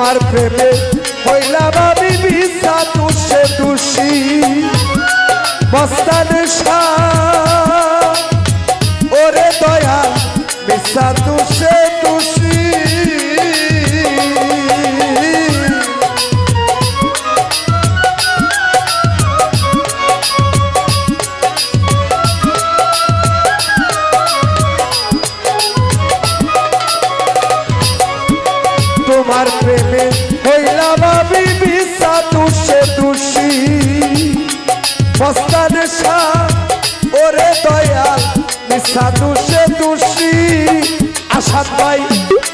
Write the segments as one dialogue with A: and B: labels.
A: আমার প্রেমে হইলা বাবি বিছা তুষে তুষি মস্তান ওরে দয়া বিছা তুষে তুষি। তুষি আশা পাই,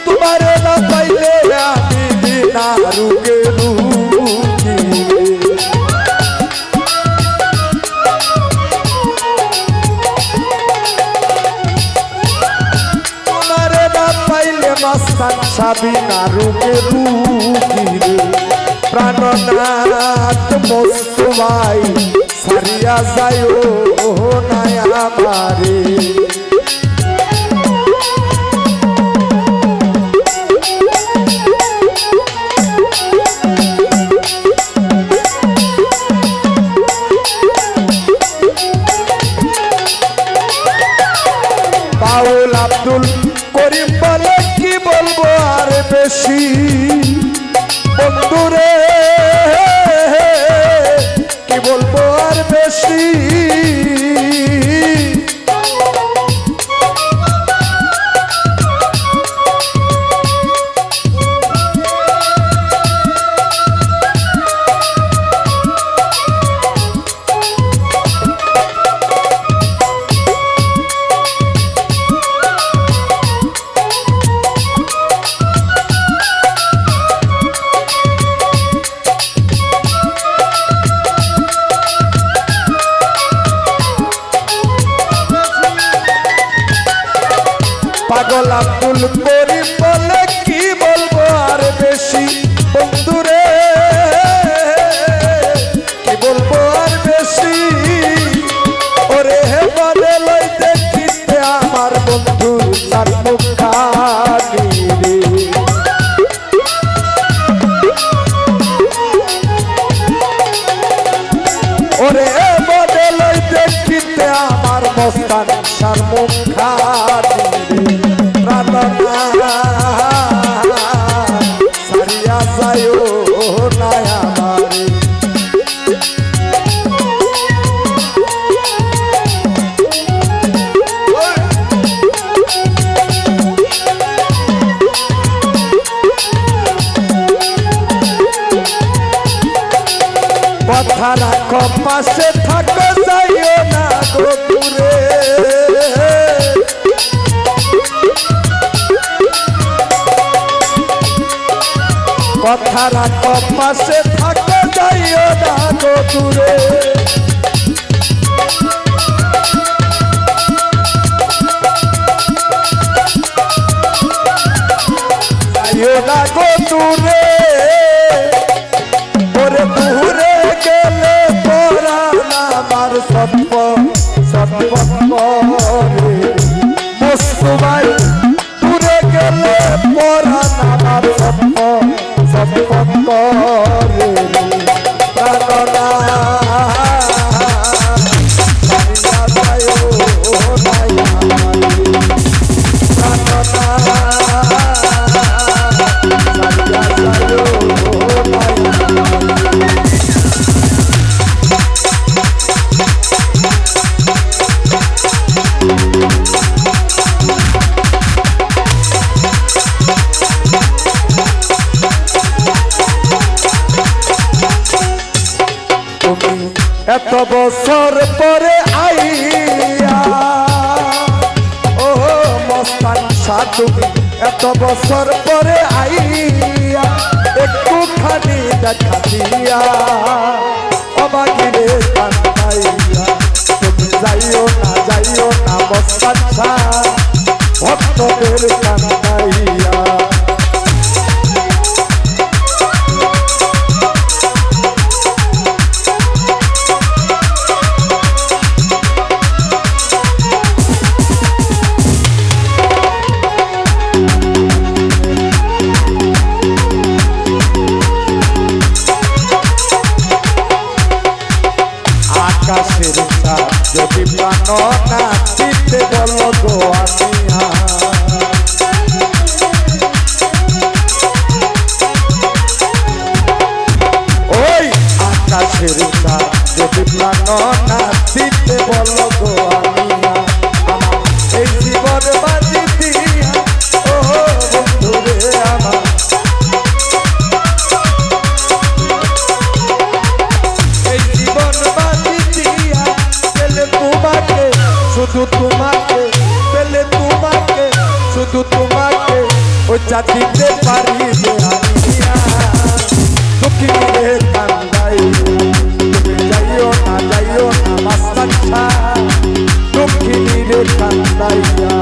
A: তোমারে না পাইলে আমি বিনা রুগে রুগি। তোমারে না মাস্তান রুগে রুগি প্রাণনাথ মোস্তফাই সারিয়া যায় ও নায়া আব্দুল করিম বলে কি বলব আর বেশি? বন্ধুরে কি বলব আর বেশি? পাগল আব্দুল কথা রাখো পাশে থাকো যাইও গো দূরে। যাইও গো দূরে। ওরে দূরে এত বছর পরে আইয়া ও মস্তান তুমি এত বছর পরে আইয়া, একটুখানি দেখা দিয়া অবাগিরে কান্দাইয়া তুমি যাইও না যাইও না, মস্তান ভক্তদের যদি প্রাণ না দিতে বলো গো আমিয়া ওই আকাশের যদি প্রাণ না জাতিতে পারি দুঃখিনী রে কান্দাই তুমি যাইও না যাইও না মাস্তাচ্ছা দুঃখিনী রে কান্দাইয়া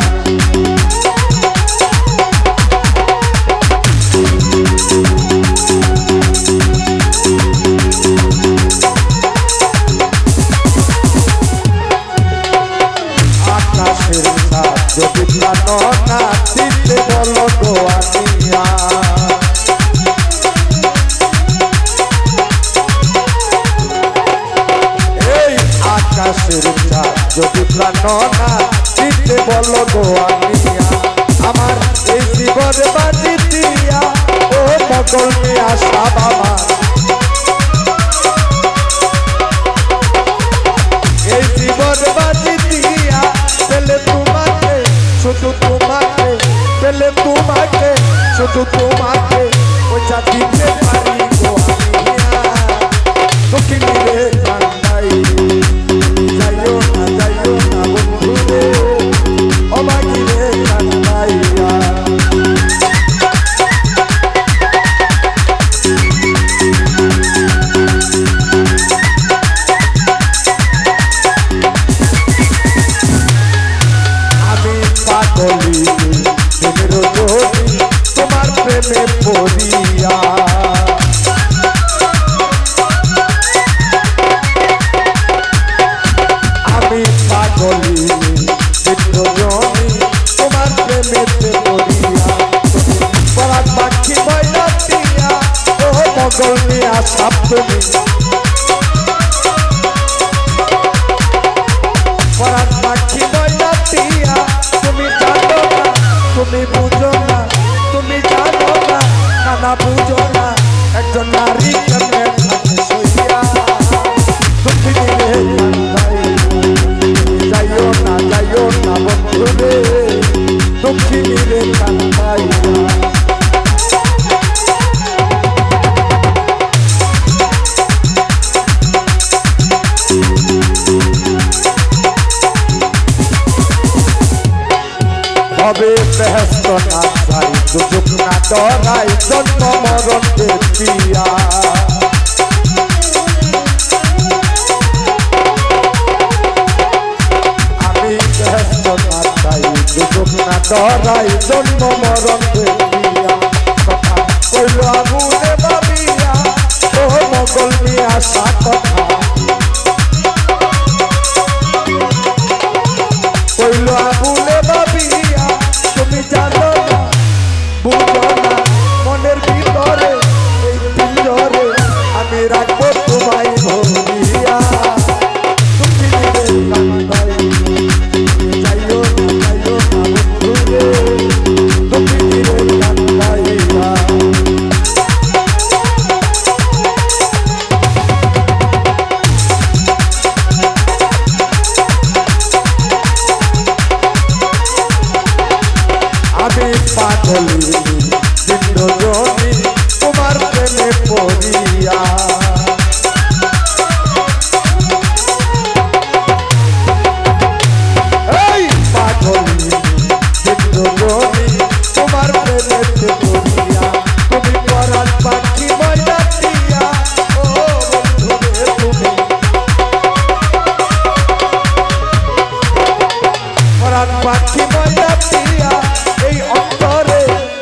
A: আকাশের ছাদ যদি না দিতে বলো এই বাজি দিয়া, ও মকল মিয়া সাবাবা এই জীবন বাজি দিয়া, পেলে তোমাকে, শুধু তোমাকে পারি গো আমিয়া দক্ষিণী তোমার প্রেমে পড়িয়া। আমি পাগলি জনি তোমার প্রেমেতে পড়িয়া। পরাত পাখি দিয়া ও মগল মিয়া সাপ তুমি। একজন নারী দেখিয়া আমি ব্যস্ত না চাই সুযোগ না ডরাই জন্ম মরণ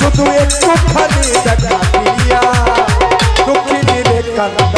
A: শুধু একটু খালি দেখা দিয়া দুঃখিনী রে কান্না।